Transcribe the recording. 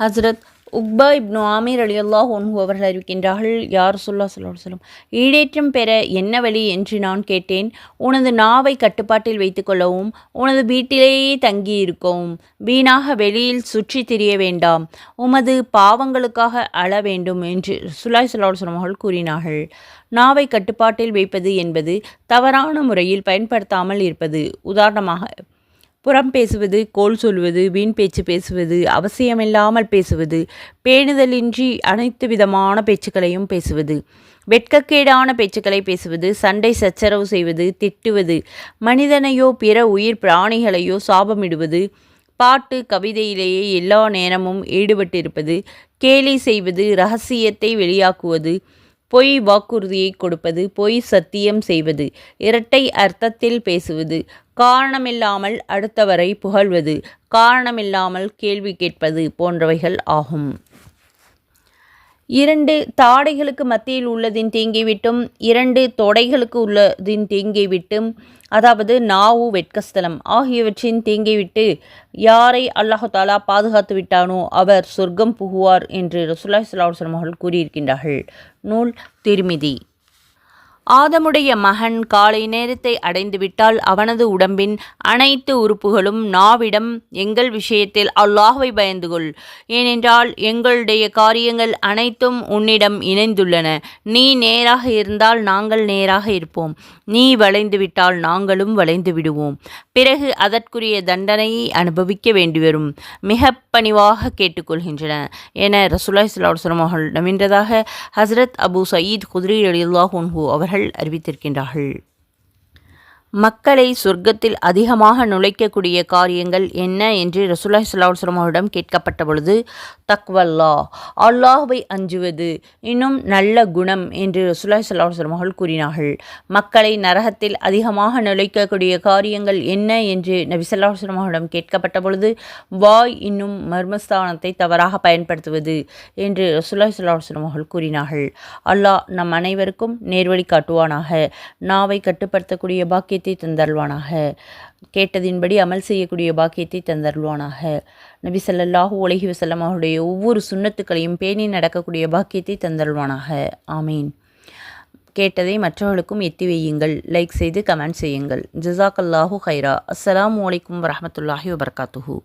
ஹஸ்ரத் உக்பா இப்னு ஆமீர் அலி அல்லாஹ் ஒன்ஹு அவர்கள் அறிவிக்கின்றார்கள் யார் சொல்லா சொல்லா சொல்லும் ஈடேற்றம் பெற என்ன வழி? என்று நான் கேட்டேன். உனது நாவை கட்டுப்பாட்டில் வைத்துக்கொள்ளவும் உனது வீட்டிலேயே தங்கி இருக்கவும் வீணாக வெளியில் சுற்றி திரிய வேண்டாம் உமது பாவங்களுக்காக அழ வேண்டும் என்று சுல்லாய் சொல்லா சொல்லம் அவர்கள் கூறினார்கள். நாவை கட்டுப்பாட்டில் வைப்பது என்பது தவறான முறையில் பயன்படுத்தாமல் இருப்பது. உதாரணமாக புறம் பேசுவது கோல் சொல்வது வீண் பேச்சு பேசுவது அவசியமில்லாமல் பேசுவது பேணுதலின்றி அனைத்து விதமான பேச்சுக்களையும் பேசுவது வெட்கக்கேடான பேச்சுக்களை பேசுவது சண்டை சச்சரவு செய்வது திட்டுவது மனிதனையோ பிற உயிர் பிராணிகளையோ சாபமிடுவது பாட்டு கவிதையிலேயே எல்லா நேரமும் ஈடுபட்டிருப்பது கேலி செய்வது ரகசியத்தை வெளியாக்குவது பொய் வாக்குறுதியை கொடுப்பது பொய் சத்தியம் செய்வது இரட்டை அர்த்தத்தில் பேசுவது காரணமில்லாமல் அடுத்தவரை புகழ்வது காரணமில்லாமல் கேள்வி கேட்பது போன்றவைகள் ஆகும். இரண்டு தாடைகளுக்கு மத்தியில் உள்ளதின் தீங்கி விட்டும் இரண்டு தொடைகளுக்கு உள்ளதின் தீங்கி விட்டும் அதாவது நாவு வெட்கஸ்தலம் ஆகியவற்றின் தீங்கி விட்டு யாரை அல்லாஹாலா பாதுகாத்து விட்டானோ அவர் சொர்க்கம் புகுவார் என்று ரசுல்லா சலாஹ் அவர்கள் கூறியிருக்கின்றார்கள். நூல் திருமிதி. ஆதமுடைய மகன் காலை நேரத்தை அடைந்துவிட்டால் அவனது உடம்பின் அனைத்து உறுப்புகளும் நாவிடம். எங்கள் விஷயத்தில் அல்லாஹுவை பயந்து கொள். ஏனென்றால் எங்களுடைய காரியங்கள் அனைத்தும் உன்னிடம் இணைந்துள்ளன. நீ நேராக இருந்தால் நாங்கள் நேராக இருப்போம். நீ வளைந்து விட்டால் நாங்களும் வளைந்து விடுவோம். பிறகு அதற்குரிய தண்டனையை அனுபவிக்க வேண்டி வரும் மிக பணிவாக கேட்டுக்கொள்கின்றன. என ரசூலாய் சலாஹ் அவர்கள் ஹசரத் அபு சயீத் குதிரை அலில்லாஹ் அவர்கள் அவர்கள் அறிவித்திருக்கின்றார்கள். மக்களை சொர்க்கத்தில் அதிகமாக நுழைக்கக்கூடிய காரியங்கள் என்ன என்று ரசூல்லாய் சுல்லாஸ்லம் அவரிடம் கேட்கப்பட்ட பொழுது தக்வல்லா அல்லாஹுவை அஞ்சுவது இன்னும் நல்ல குணம் என்று ரசூல்லாய் சுல்லாஸ்லம் அவர்கள் கூறினார்கள். மக்களை நரகத்தில் அதிகமாக நுழைக்கக்கூடிய காரியங்கள் என்ன என்று நபி சொல்லாஸ்லம் அவரிடம் கேட்கப்பட்ட பொழுது வாய் இன்னும் மர்மஸ்தானத்தை தவறாக பயன்படுத்துவது என்று ரசூல்லாய் சுல்லாஸ்லம் அவர்கள் கூறினார்கள். அல்லாஹ் நம் அனைவருக்கும் நேர்வழி காட்டுவானாக. நாவை கட்டுப்படுத்தக்கூடிய பாக்கிய பாக்கியத்தை தந்தருள்வானாக. கேட்டதின்படி அமல் செய்யக்கூடிய பாக்கியத்தை தந்தருள்வானாக. நபி சல்லாஹூ உலகி வசல்லம் அவருடைய ஒவ்வொரு சுண்ணத்துக்களையும் பேணி நடக்கக்கூடிய பாக்கியத்தை தந்தருள்வானாக. ஆமீன். கேட்டதை மற்றவர்களுக்கும் எத்தி வையுங்கள். லைக் செய்து கமெண்ட் செய்யுங்கள். ஜிசாக் அல்லாஹூ ஹைரா அஸ்லாம் வலைக்கம் வரமத்துல்லாஹி வபர்காத்துஹூ.